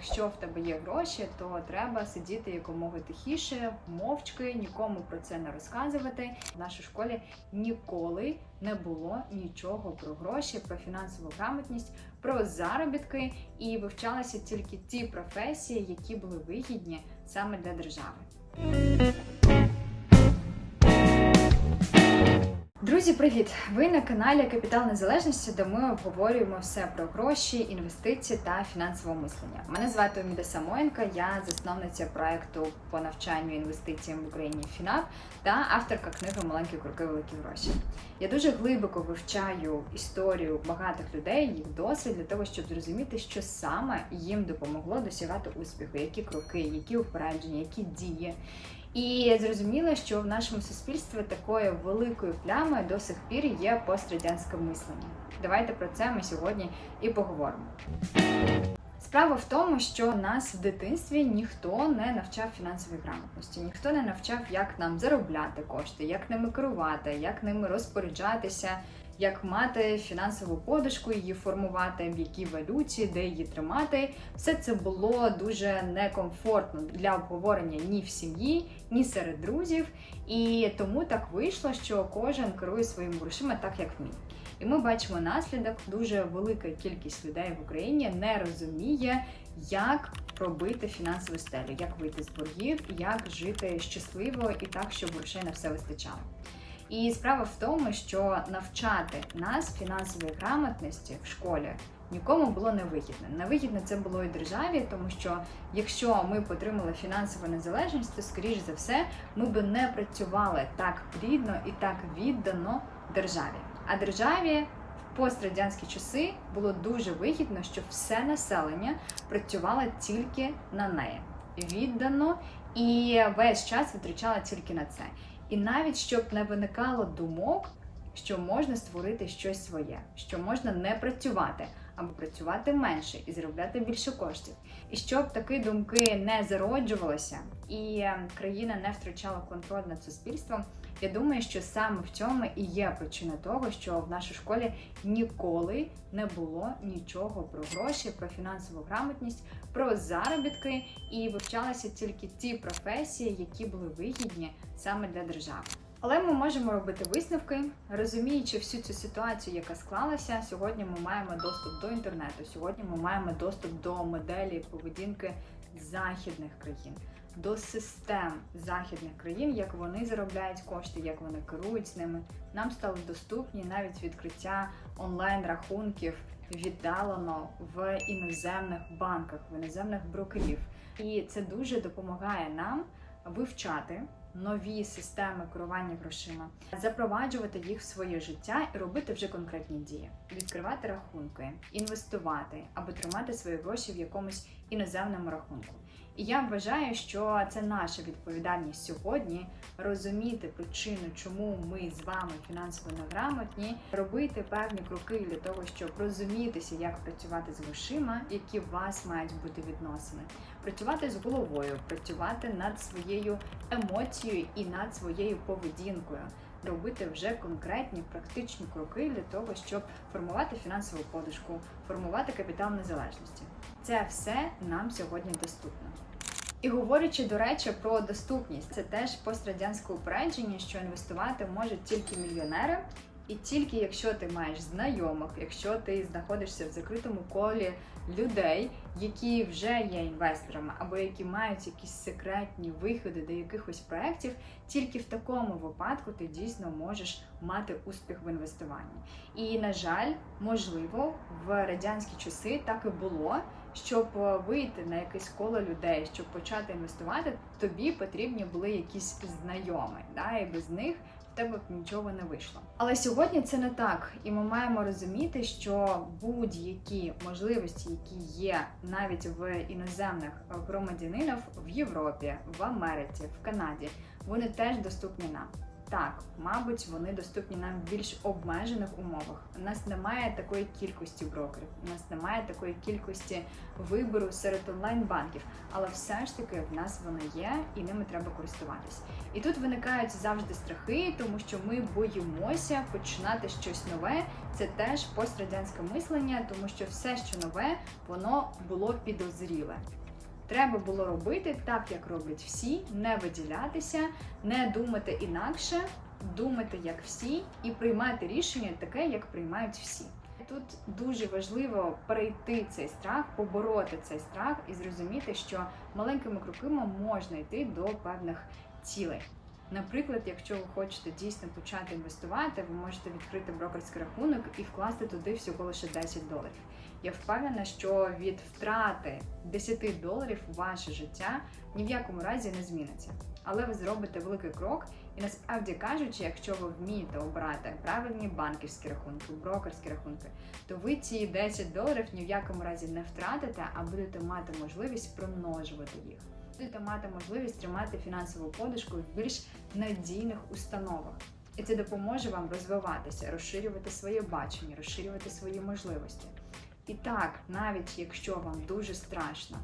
якщо в тебе є гроші, то треба сидіти якомога тихіше, мовчки, нікому про це не розказувати. В нашій школі ніколи не було нічого про гроші, про фінансову грамотність, про заробітки, і вивчалися тільки ті професії, які були вигідні саме для держави. Друзі, привіт! Ви на каналі Капітал Незалежності, де ми обговорюємо все про гроші, інвестиції та фінансове мислення. Мене звати Оміда Самоєнка, я засновниця проекту по навчанню інвестиціям в Україні ФІНАП та авторка книги Маленькі кроки, великі гроші. Я дуже глибоко вивчаю історію багатих людей, їх досвід для того, щоб зрозуміти, що саме їм допомогло досягати успіху, які кроки, які упередження, які дії. І зрозуміло, що в нашому суспільстві такою великою плямою до сих пір є пострадянське мислення. Давайте про це ми сьогодні і поговоримо. Справа в тому, що нас в дитинстві ніхто не навчав фінансовій грамотності, ніхто не навчав, як нам заробляти кошти, як ними керувати, як ними розпоряджатися, як мати фінансову подушку, її формувати, в якій валюті, де її тримати. Все це було дуже некомфортно для обговорення ні в сім'ї, ні серед друзів. І тому так вийшло, що кожен керує своїми грошима так, як вміє. І ми бачимо наслідок. Дуже велика кількість людей в Україні не розуміє, як пробити фінансову стелю, як вийти з боргів, як жити щасливо і так, щоб грошей на все вистачало. І справа в тому, що навчати нас фінансової грамотності в школі нікому було невигідно. Невигідно це було і державі, тому що якщо ми б отримали фінансову незалежність, то скоріш за все ми б не працювали так плідно і так віддано державі. А державі в пострадянські часи було дуже вигідно, щоб все населення працювало тільки на неї віддано і весь час витрачала тільки на це. І навіть щоб не виникало думок, що можна створити щось своє, що можна не працювати або працювати менше і заробляти більше коштів. І щоб такі думки не зароджувалися, і країна не втрачала контроль над суспільством. Я думаю, що саме в цьому і є причина того, що в нашій школі ніколи не було нічого про гроші, про фінансову грамотність, про заробітки, і вивчалися тільки ті професії, які були вигідні саме для держави. Але ми можемо робити висновки, розуміючи всю цю ситуацію, яка склалася. Сьогодні ми маємо доступ до інтернету. Сьогодні ми маємо доступ до моделі поведінки західних країн, до систем західних країн, як вони заробляють кошти, як вони керують з ними. Нам стали доступні навіть відкриття онлайн-рахунків віддалено в іноземних банках, в іноземних брокерів. І це дуже допомагає нам вивчати нові системи керування грошима, запроваджувати їх в своє життя і робити вже конкретні дії, відкривати рахунки, інвестувати або тримати свої гроші в якомусь іноземному рахунку. І я вважаю, що це наша відповідальність сьогодні розуміти причину, чому ми з вами фінансово неграмотні, робити певні кроки для того, щоб розумітися, як працювати з грошима, які у вас мають бути відносини, працювати з головою, працювати над своєю емоцією і над своєю поведінкою. Робити вже конкретні практичні кроки для того, щоб формувати фінансову подушку, формувати капітал незалежності. Це все нам сьогодні доступно. І говорячи, до речі, про доступність, це теж пострадянське упередження, що інвестувати можуть тільки мільйонери, і тільки якщо ти маєш знайомих, якщо ти знаходишся в закритому колі людей, які вже є інвесторами, або які мають якісь секретні виходи до якихось проєктів, тільки в такому випадку ти дійсно можеш мати успіх в інвестуванні. І на жаль, можливо, в радянські часи так і було. Щоб вийти на якесь коло людей, щоб почати інвестувати, тобі потрібні були якісь знайомі, да, і без них в тебе б нічого не вийшло. Але сьогодні це не так, і ми маємо розуміти, що будь-які можливості, які є навіть в іноземних громадянинів в Європі, в Америці, в Канаді, вони теж доступні нам. Так, мабуть, вони доступні нам в більш обмежених умовах. У нас немає такої кількості брокерів, у нас немає такої кількості вибору серед онлайн-банків, але все ж таки в нас вони є і ними треба користуватись. І тут виникають завжди страхи, тому що ми боїмося починати щось нове. Це теж пострадянське мислення, тому що все, що нове, воно було підозріле. Треба було робити так, як роблять всі, не виділятися, не думати інакше, думати як всі, і приймати рішення таке, як приймають всі. Тут дуже важливо перейти цей страх, побороти цей страх і зрозуміти, що маленькими кроками можна йти до певних цілей. Наприклад, якщо ви хочете дійсно почати інвестувати, ви можете відкрити брокерський рахунок і вкласти туди всього лише 10 доларів. Я впевнена, що від втрати 10 доларів ваше життя ні в якому разі не зміниться. Але ви зробите великий крок, і насправді кажучи, якщо ви вмієте обрати правильні банківські рахунки, брокерські рахунки, то ви ці 10 доларів ні в якому разі не втратите, а будете мати можливість примножувати їх. Будете мати можливість тримати фінансову подушку в більш надійних установах. І це допоможе вам розвиватися, розширювати своє бачення, розширювати свої можливості. І так, навіть якщо вам дуже страшно,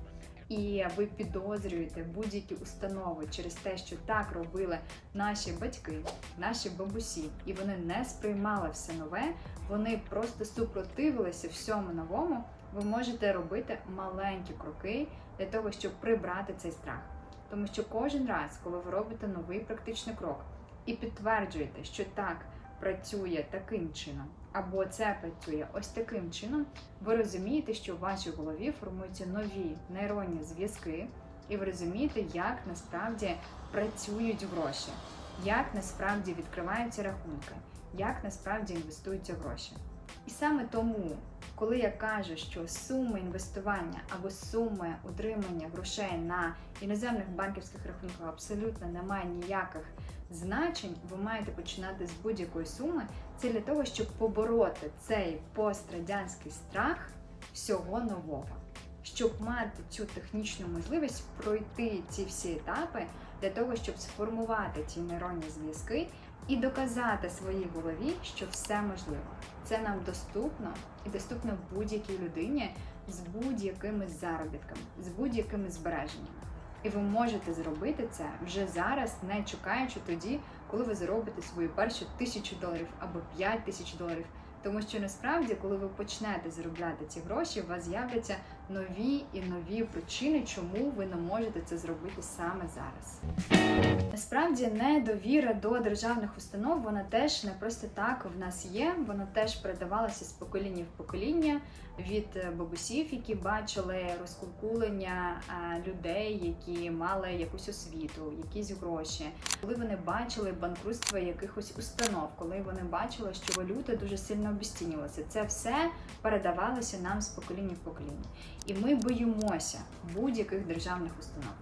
і ви підозрюєте будь-які установи через те, що так робили наші батьки, наші бабусі, і вони не сприймали все нове, вони просто супротивилися всьому новому. Ви можете робити маленькі кроки для того, щоб прибрати цей страх. Тому що кожен раз, коли ви робите новий практичний крок і підтверджуєте, що так працює таким чином, або це працює ось таким чином, ви розумієте, що в вашій голові формуються нові нейронні зв'язки, і ви розумієте, як насправді працюють гроші, як насправді відкриваються рахунки, як насправді інвестуються гроші. І саме тому, коли я кажу, що суми інвестування або суми утримання грошей на іноземних банківських рахунках абсолютно немає ніяких значень, ви маєте починати з будь-якої суми. Це для того, щоб побороти цей пострадянський страх всього нового, щоб мати цю технічну можливість пройти ці всі етапи для того, щоб сформувати ці нейронні зв'язки і доказати своїй голові, що все можливо. Це нам доступно і доступно будь-якій людині з будь-якими заробітками, з будь-якими збереженнями. І ви можете зробити це вже зараз, не чекаючи тоді, коли ви заробите свою першу тисячу доларів або п'ять тисяч доларів. Тому що насправді, коли ви почнете заробляти ці гроші, у вас з'являться нові і нові причини, чому ви не можете це зробити саме зараз. Насправді недовіра до державних установ, вона теж не просто так в нас є. Вона теж передавалася з покоління в покоління від бабусів, які бачили розкулкулення людей, які мали якусь освіту, якісь гроші, коли вони бачили банкрутство якихось установ, коли вони бачили, що валюта дуже сильно обіцінювалася. Це все передавалося нам з покоління в покоління. І ми боїмося будь-яких державних установ.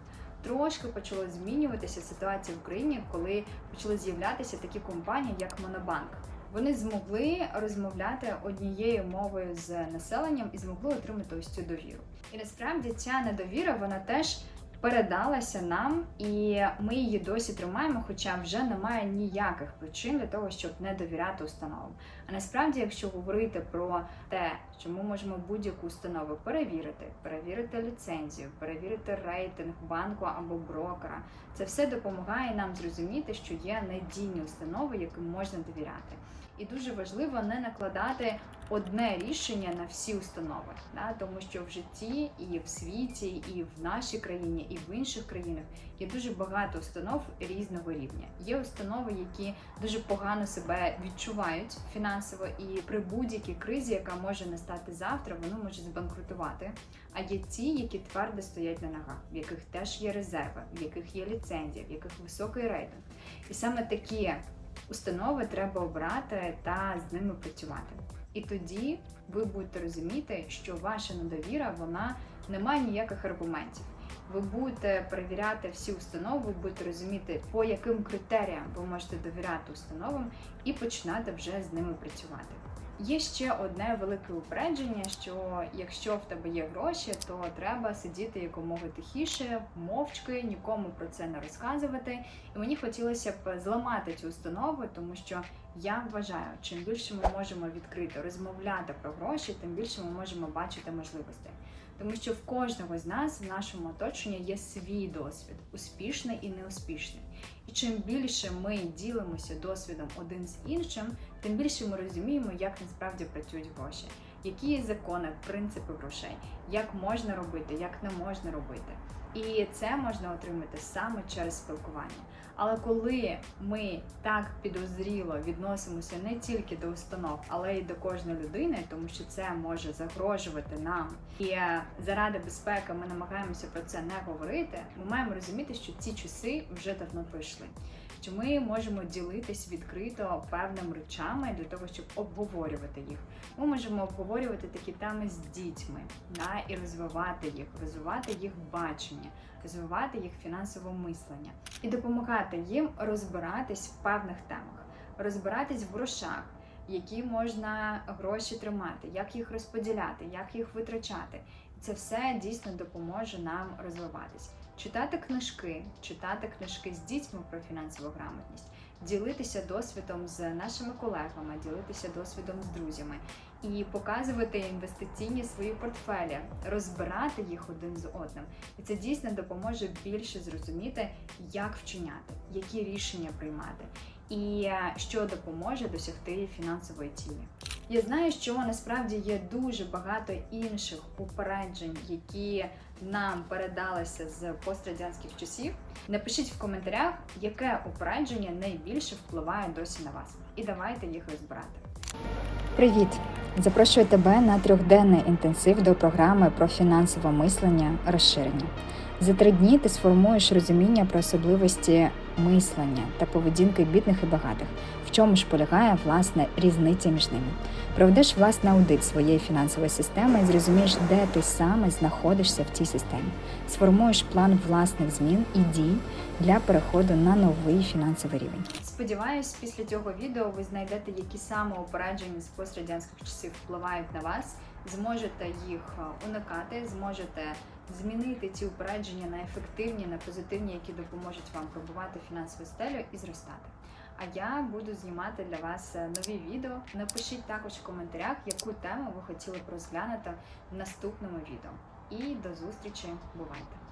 Трошки почала змінюватися ситуація в Україні, коли почали з'являтися такі компанії, як Монобанк. Вони змогли розмовляти однією мовою з населенням і змогли отримати ось цю довіру. І насправді ця недовіра вона теж передалася нам, і ми її досі тримаємо, хоча вже немає ніяких причин для того, щоб не довіряти установам. А насправді, якщо говорити про те, що ми можемо будь-яку установу перевірити, перевірити ліцензію, перевірити рейтинг банку або брокера, це все допомагає нам зрозуміти, що є надійні установи, яким можна довіряти. І дуже важливо не накладати одне рішення на всі установи, да? тому що в житті і в світі, і в нашій країні, і в інших країнах є дуже багато установ різного рівня. Є установи, які дуже погано себе відчувають фінансово, і при будь-якій кризі, яка може настати завтра, воно може збанкрутувати. А є ті, які твердо стоять на ногах, в яких теж є резерви, в яких є ліцензія, в яких високий рейтинг. І саме такі установи треба обрати та з ними працювати. І тоді ви будете розуміти, що ваша недовіра вона не має ніяких аргументів. Ви будете перевіряти всі установи, ви будете розуміти, по яким критеріям ви можете довіряти установам і починати вже з ними працювати. Є ще одне велике упередження, що якщо в тебе є гроші, то треба сидіти якомога тихіше, мовчки, нікому про це не розказувати. І мені хотілося б зламати цю установу, тому що я вважаю, чим більше ми можемо відкрито розмовляти про гроші, тим більше ми можемо бачити можливостей. Тому що в кожного з нас в нашому оточенні є свій досвід, успішний і неуспішний. І чим більше ми ділимося досвідом один з іншим, тим більше ми розуміємо, як насправді працюють гроші, які є закони, принципи грошей, як можна робити, як не можна робити. І це можна отримати саме через спілкування. Але коли ми так підозріло відносимося не тільки до установ, але й до кожної людини, тому що це може загрожувати нам, і е, заради безпеки ми намагаємося про це не говорити, ми маємо розуміти, що ці часи вже давно пройшли. Що ми можемо ділитись відкрито певними речами для того, щоб обговорювати їх. Ми можемо обговорювати такі теми з дітьми да, і розвивати їх, розвивати їх бачення, розвивати їх фінансове мислення і допомагати їм розбиратись в певних темах, розбиратись в грошах, які можна гроші тримати, як їх розподіляти, як їх витрачати. Це все дійсно допоможе нам розвиватись. Читати книжки, читати книжки з дітьми про фінансову грамотність, ділитися досвідом з нашими колегами, ділитися досвідом з друзями і показувати інвестиційні свої портфелі, розбирати їх один з одним. І це дійсно допоможе більше зрозуміти, як вчиняти, які рішення приймати, і е, що допоможе досягти фінансової цілі. Я знаю, що насправді є дуже багато інших упереджень, які нам передалися з пострадянських часів. Напишіть в коментарях, яке упередження найбільше впливає досі на вас, і давайте їх розбирати. Привіт! Запрошую тебе на трьохденний інтенсив до програми про фінансове мислення розширення. За три дні ти сформуєш розуміння про особливості мислення та поведінки бідних і багатих, в чому ж полягає власне різниця між ними. Проведеш власний аудит своєї фінансової системи і зрозумієш, де ти саме знаходишся в цій системі. Сформуєш план власних змін і дій для переходу на новий фінансовий рівень. Сподіваюсь, після цього відео ви знайдете, які саме упередження з пострадянських часів впливають на вас, зможете їх е, уникати, зможете змінити ці упередження на ефективні, на позитивні, які допоможуть вам пробувати фінансову стелю і зростати. А я буду знімати для вас е, нові відео. Напишіть також в коментарях, яку тему ви хотіли б розглянути в наступному відео. І до зустрічі, бувайте!